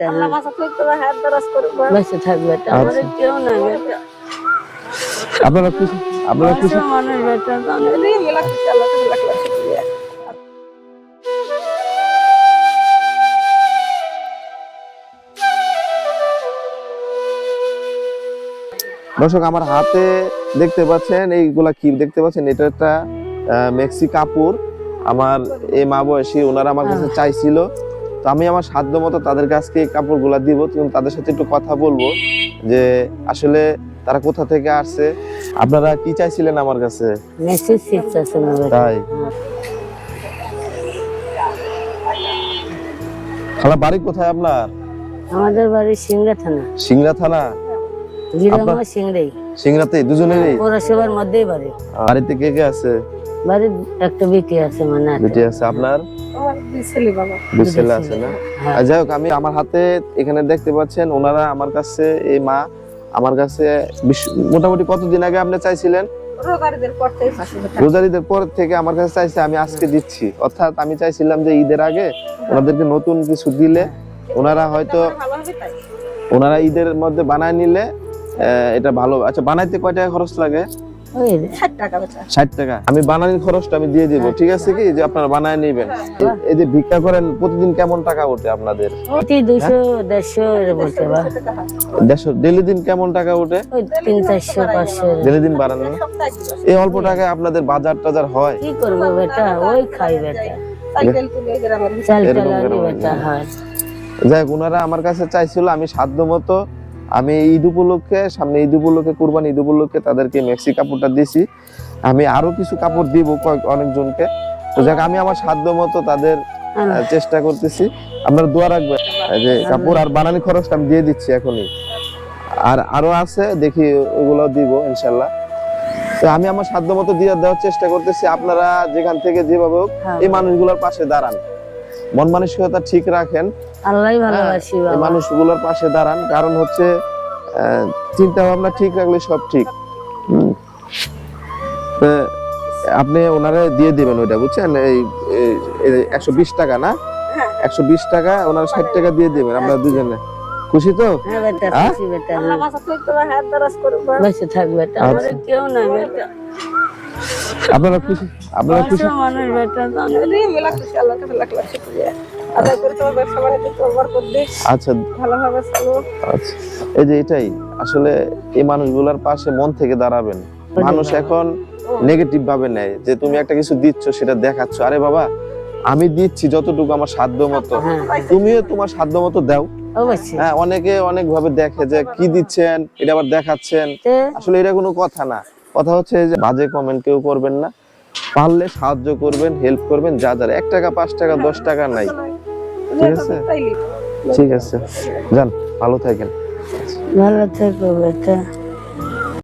বেটা হ্যাঁ বাঁচা থাক বেটা আচ্ছা। আপনারা খুশি? আপনারা খুশি? দর্শক আমার হাতে দেখতে পাচ্ছেন এইগুলা কি দেখতে পাচ্ছেন? এটা একটা মেক্সি কাপড়। আমার এই মা বয়সী ওনারা আমার কাছে চাইছিল তো আমি আমার সাধ্য মতো তাদের কাছকে কাপড়গুলা দিব কিন্তু তাদের সাথে একটু কথা বলব যে আসলে তারা কোথা থেকে আসছে। আপনারা কি চাইছিলেন আমার কাছে? তাই। খালা বাড়ি কোথায় আপনার? আমাদের বাড়ি সিংড়া থানা। সিংড়া থানা? সিংড়াই। সিংড়াতে দুজনেরই? পৌরসভার মধ্যেই বাড়ি। বাড়িতে কে কে আছে? বাড়ির একটা বিটি আছে মানে বেটি আছে আপনার? আছে না? হ্যাঁ। যাই হোক আমি আমার হাতে এখানে দেখতে পাচ্ছেন ওনারা আমার কাছে এই মা আমার কাছে মোটামুটি কতদিন আগে আপনি চাইছিলেন? রোগারদের পর থেকে ফাঁসি বেটা রোজারিদের পর থেকে আমার কাছে চাইছে আমি আজকে দিচ্ছি। অর্থাৎ আমি চাইছিলাম যে ঈদের আগে ওনাদেরকে নতুন কিছু দিলে ওনারা হয়তো ওনারা ঈদের মধ্যে বানায় নিলে আহ, এটা ভালো। আচ্ছা বানাইতে কয় টাকা খরচ লাগে? আমি বানানির খরচটা আমি দিয়ে দিব ঠিক আছে কি? যে আপনারা বানায় নিবেন। এই- যে ভিক্ষা করেন প্রতিদিন কেমন টাকা ওঠে আপনাদের? দেড়শো ডেলি দিন কেমন টাকা ওঠে। ডেলি দিন বাড়ানো? এই অল্প টাকায় আপনাদের বাজার টাজার হয়? কি করব বেটা? ওই খাই বেটা। যাই ওনারা আমার কাছে চাইছিল আমি সাধ্য মতো আমি ঈদ উপলক্ষে সামনে ঈদ উপলক্ষে কুরবানি ঈদ উপলক্ষে তাদেরকে মেক্সি কাপড়টা দিয়েছি আমি আরও কিছু কাপড় দিব কয়েক অনেকজনকে। তো যাক আমি আমার সাধ্য মতো তাদের চেষ্টা করতেছি। আপনারা দোয়া রাখবেন। যে কাপড় আর বানানি খরচটা আমি দিয়ে দিচ্ছি এখনই। আর আরও আছে দেখি ওগুলো দিব ইনশাল্লাহ তো আমি আমার সাধ্য মতো দিয়ে দেওয়ার চেষ্টা করতেছি। আপনারা যেখান থেকে যেভাবে হোক হ্যাঁ। এই মানুষগুলোর পাশে দাঁড়ান। মন মানসিকতা ঠিক রাখেন। আল্লাহ ভালোবাসি বাবা। মানুষগুলোর পাশে দাঁড়ান কারণ হচ্ছে আহ, চিন্তা ভাবনা ঠিক রাখলে সব ঠিক। আপনি ওনারে দিয়ে দিবেন ওইটা বুঝছেন? এই একশো বিশ টাকা না? হ্যাঁ। একশো বিশ টাকা ওনার ষাট টাকা দিয়ে দিবেন আপনারা দুজনে। খুশি তো? হ্যাঁ বেটা হ্যাঁ? খুশি বেটা। হ্যাঁ থাক বেটা। আচ্ছা। কেউ নাই বেটা। আপনারা খুশি? আপনারা খুশি? আচ্ছা। আচ্ছা। এই যে এটাই আসলে এই মানুষগুলোর পাশে মন থেকে দাঁড়াবেন। মানুষ এখন নেগেটিভ ভাবে নেয় যে তুমি একটা কিছু দিচ্ছ সেটা দেখাচ্ছ। আরে বাবা আমি দিচ্ছি যতটুকু আমার সাধ্য মতো। হ্যাঁ। তুমিও তোমার সাধ্য মতো দাও। হ্যাঁ অনেকে অনেক ভাবে দেখে যে কি দিচ্ছেন এটা আবার দেখাচ্ছেন। আসলে এটা কোনো কথা না। কথা হচ্ছে যে বাজে কমেন্ট কেউ করবেন না। পারলে সাহায্য করবেন হেল্প করবেন যা যার। এক টাকা পাঁচ টাকা দশ টাকা নাই। ঠিক আছে? ঠিক আছে। যান ভালো থাকেন। ভালো থেকো বেটা।